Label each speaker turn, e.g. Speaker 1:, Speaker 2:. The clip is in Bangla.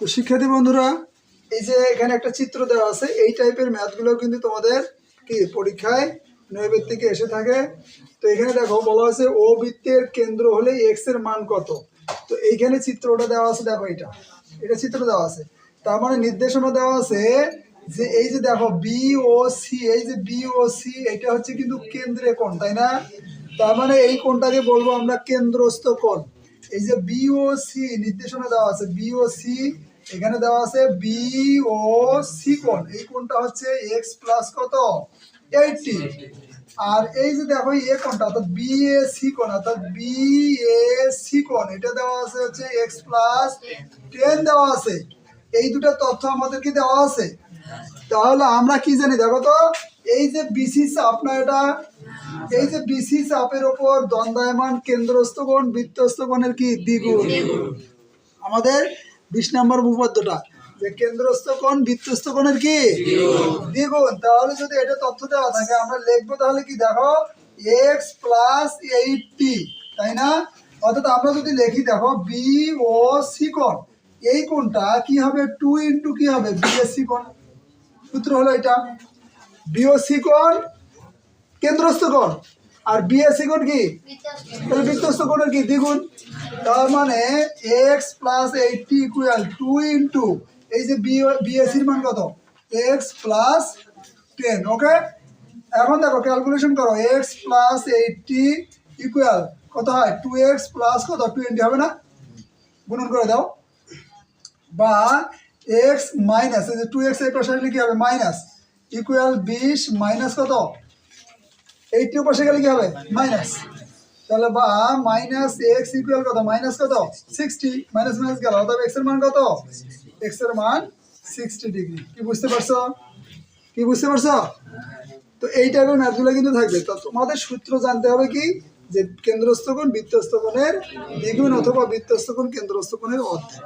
Speaker 1: তো শিক্ষার্থী বন্ধুরা, এই যে এখানে একটা চিত্র দেওয়া আছে, এই টাইপের ম্যাথগুলো কিন্তু তোমাদের কি, পরীক্ষায় নৈবেত্তিকে এসে থাকে? তো এখানে দেখো, বলা হয়েছে ও বৃত্তের কেন্দ্র হলে এক্সের মান কত? তো এইখানে চিত্রটা দেওয়া আছে, দেখো এটা। এটা চিত্র দেওয়া আছে। তার মানে নির্দেশনা দেওয়া আছে যে এই যে দেখো বি ও সি এই যে বি ও সি এটা হচ্ছে কিন্তু কেন্দ্রে কোণ, তাই না? তার মানে এই কোণটাকে বলব আমরা কেন্দ্রস্থ কোণ। এই যে বি ও সি নির্দেশনা দেওয়া আছে বি ও সি এখানে দেওয়া আছে বি ও সি কোণ। এই কোণটা হচ্ছে এক্স প্লাস কত? এইটটি আর এই যে দেখো এ কোণটা, অর্থাৎ বি এ সি অর্থাৎ বি এ সি এটা দেওয়া আছে হচ্ছে এক্স প্লাস টেন দেওয়া আছে। এই দুটো তথ্য আমাদেরকে দেওয়া আছে? তাহলে আমরা কি জানি দেখো তো? এই যে বিসি চাপ না এটা এই যে বিসি চাপের ওপর দ্বন্দ্বায়মান কেন্দ্রস্থ কোণ বৃত্তস্থ কি? দ্বিগুণ। আমাদের বিশ নম্বর উপপাদ্যটা, যে কেন্দ্রস্থ কোণ বৃত্তস্থ কোণের কি? দ্বিগুণ। তাহলে যদি এটা তথ্য দেওয়া থাকে, আমরা লিখব তাহলে কি? দেখো এক্স প্লাস এইটটি তাই না? অর্থাৎ আমরা যদি লিখি, দেখো বি ও সি কোণ, এই কোণটা কি হবে? টু ইন্টু কি হবে? বিএসসি কোণ। সূত্র হলো এটা। বিওসি কোণ কেন্দ্রস্থ কোণ? আর বিএসসি কোণ কি? বৃত্তস্থ কোণের কি? দ্বিগুণ। তার মানে X plus eighty equal to into এই যে বিএসসির মান কত? এক্স প্লাস টেন ওকে এখন দেখো ক্যালকুলেশন করো। এক্স প্লাস এইটটি ইকুয়াল কত হয়? টু এক্স প্লাস কত? টোয়েন্টি হবে না? গুণন করে দাও। বা এক্স মাইনাস এই যে টু এক্স এই পাশে কি হবে? মাইনাস ইকুয়াল বিশ মাইনাস কত? এইটির পাশে গেলে কি হবে? মাইনাস তাহলে বা মাইনাস এক্স ইকুয়াল কত? মাইনাস কত? সিক্সটি মাইনাস মাইনাস গেল। অর্থাৎ এক্সের মান কত? এক্সের মান সিক্সটি ডিগ্রি কি বুঝতে পারছ? কি বুঝতে পারছ? তো এই টাইপের ম্যাথগুলো কিন্তু থাকবে। তো তোমাদের সূত্র জানতে হবে কি? যে কেন্দ্রস্থ কোণ বৃত্তস্থ কোণের দ্বিগুণ অথবা বৃত্তস্থ কোণ কেন্দ্রস্থ কোণের অর্ধেক।